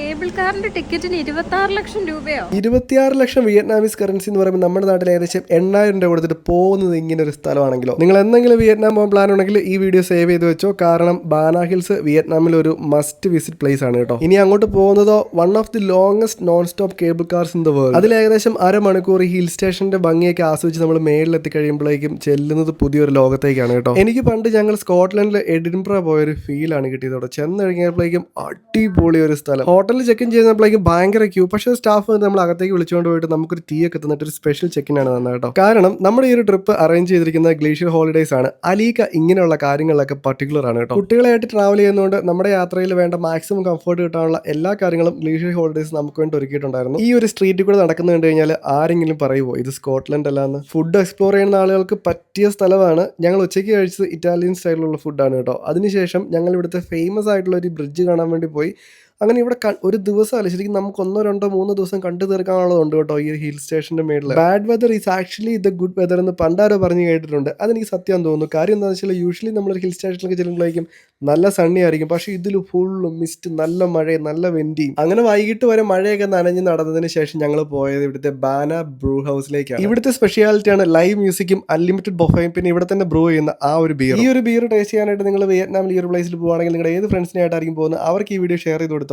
Cable കാറിന്റെ ടിക്കറ്റിന് ഇരുപത്തി ലക്ഷം രൂപയോ? ഇരുപത്തിയാറ് ലക്ഷം വിയറ്റ്നാമീസ് കറൻസി എന്ന് പറയുമ്പോൾ നമ്മുടെ നാട്ടിൽ ഏകദേശം എണ്ണായിരം രൂപ കൊടുത്തിട്ട് പോകുന്നത് ഇങ്ങനെ ഒരു സ്ഥലമാണെങ്കിലോ? നിങ്ങൾ എന്തെങ്കിലും വിയറ്റ്നാം പോകാൻ പ്ലാൻ ഉണ്ടെങ്കിൽ ഈ വീഡിയോ സേവ് ചെയ്ത് വെച്ചോ. കാരണം ബാന ഹിൽസ് വിയറ്റ്നാമിൽ ഒരു മസ്റ്റ് വിസിറ്റ് പ്ലേസ് ആണ് കേട്ടോ. ഇനി അങ്ങോട്ട് പോകുന്നതോ one of the longest non stop cable cars in the world അതിൽ ഏകദേശം അരമണിക്കൂർ മണിക്കൂർ ഹിൽ സ്റ്റേഷന്റെ ഭംഗിയൊക്കെ ആസ്വദിച്ച് നമ്മൾ മേളിലെത്തി കഴിയുമ്പോഴേക്കും ചെല്ലുന്നത് പുതിയൊരു ലോകത്തേക്കാണ് കേട്ടോ. എനിക്ക് പണ്ട് ഞങ്ങൾ സ്കോട്ട്ലൻഡിലെ എഡിൻബ്ര പോയൊരു ഫീലാണ് കിട്ടിയത് കേട്ടോ. ചെന്ന് കഴിഞ്ഞപ്പോഴേക്കും അടിപൊളി ഒരു സ്ഥലം. ഹോട്ടലിൽ ചെക്ക് ഇൻ ചെയ്യുന്നപ്പോഴേക്കും ഭയങ്കര ക്യൂ പക്ഷേ സ്റ്റാഫ് നമ്മൾ അകത്തേക്ക് വിളിച്ചുകൊണ്ട് പോയിട്ട് നമുക്കൊരു തീ ഒക്കെ തന്നിട്ട് ഒരു സ്പെഷ്യൽ ചെക്കിൻ ആണ് തന്നെ കേട്ടോ. കാരണം നമ്മുടെ ഈ ഒരു ട്രിപ്പ് അറേഞ്ച് ചെയ്തിരിക്കുന്ന ഗ്ലേഷ്യർ ഹോളിഡേസ് ആണ് അലീക്ക ഇങ്ങനെയുള്ള കാര്യങ്ങളിലൊക്കെ പർട്ടിക്കുലർ ആണ് കേട്ടോ. കുട്ടികളായിട്ട് ട്രാവൽ ചെയ്യുന്നതുകൊണ്ട് നമ്മുടെ യാത്രയിൽ വേണ്ട മാക്സിമം കംഫർട്ട് കിട്ടാനുള്ള എല്ലാ കാര്യങ്ങളും ഗ്ലേഷ്യർ ഹോളിഡേസ് നമുക്ക് വേണ്ടി ഒരുക്കിയിട്ടുണ്ടായിരുന്നു. ഈ ഒരു സ്ട്രീറ്റിൽ കൂടെ നടക്കുന്നു കണ്ടു കഴിഞ്ഞാൽ ആരെങ്കിലും പറയുമോ ഇത് സ്കോട്ട്ലൻഡ് അല്ലാന്ന് ഫുഡ് എക്സ്പ്ലോർ ചെയ്യുന്ന ആളുകൾക്ക് പറ്റിയ സ്ഥലമാണ്. ഞങ്ങൾ ഉച്ചയ്ക്ക് കഴിച്ചത് ഇറ്റാലിയൻ സ്റ്റൈലിലുള്ള ഫുഡാണ് കേട്ടോ. അതിനുശേഷം ഞങ്ങൾ ഇവിടുത്തെ ഫേമസ് ആയിട്ടുള്ള ഒരു ബ്രിഡ്ജ് കാണാൻ വേണ്ടി പോയി. അങ്ങനെ ഇവിടെ ഒരു ദിവസം അല്ല ശരിക്കും നമുക്ക് ഒന്നോ രണ്ടോ മൂന്നോ ദിവസം കണ്ടു തീർക്കാനുള്ളതുണ്ട് കേട്ടോ ഈ ഹിൽ സ്റ്റേഷന്റെ മേളിൽ bad weather is actually the good weather എന്ന് പണ്ടാരോ പറഞ്ഞു കേട്ടിട്ടുണ്ട്. അതെനിക്ക് സത്യം തോന്നുന്നു. കാര്യം എന്താണെന്ന് വെച്ചാൽ യൂഷ്വലി നമ്മൾ ഹിൽ സ്റ്റേഷനിലൊക്കെ ചെല്ലുമ്പോഴേക്കും നല്ല സണ്ണി ആയിരിക്കും. പക്ഷേ ഇതിൽ ഫുള്ളും മിസ്റ്റ് നല്ല മഴയും നല്ല വെന്റിയും അങ്ങനെ വൈകിട്ട് വരെ മഴയൊക്കെ നനഞ്ഞ് നടന്നതിന് ശേഷം ഞങ്ങൾ പോയത് ഇവിടുത്തെ ബാന ബ്രൂ ഹൗസിലേക്കാണ് ഇവിടുത്തെ സ്പെഷ്യാലിറ്റി ആണ് ലൈവ് മ്യൂസിക്കും അൺലിമിറ്റഡ് ബൊഫയും പിന്നെ ഇവിടെ തന്നെ ബ്രൂ ചെയ്യുന്ന ആ ഒരു ബിയർ ഈ ഒരു ബിയർ ടേസ്റ്റ് ചെയ്യാനായിട്ട് നിങ്ങൾ വിയറ്റ്നാമിൽ ഈ ഒരു പ്ലേസിൽ പോകുകയാണെങ്കിൽ നിങ്ങളുടെ ഏത് ഫ്രണ്ട്സിനായിട്ടായിരിക്കും പോകുന്നത്? അവർക്ക് ഈ വീഡിയോ ഷെയർ ചെയ്ത് കൊടുത്തോ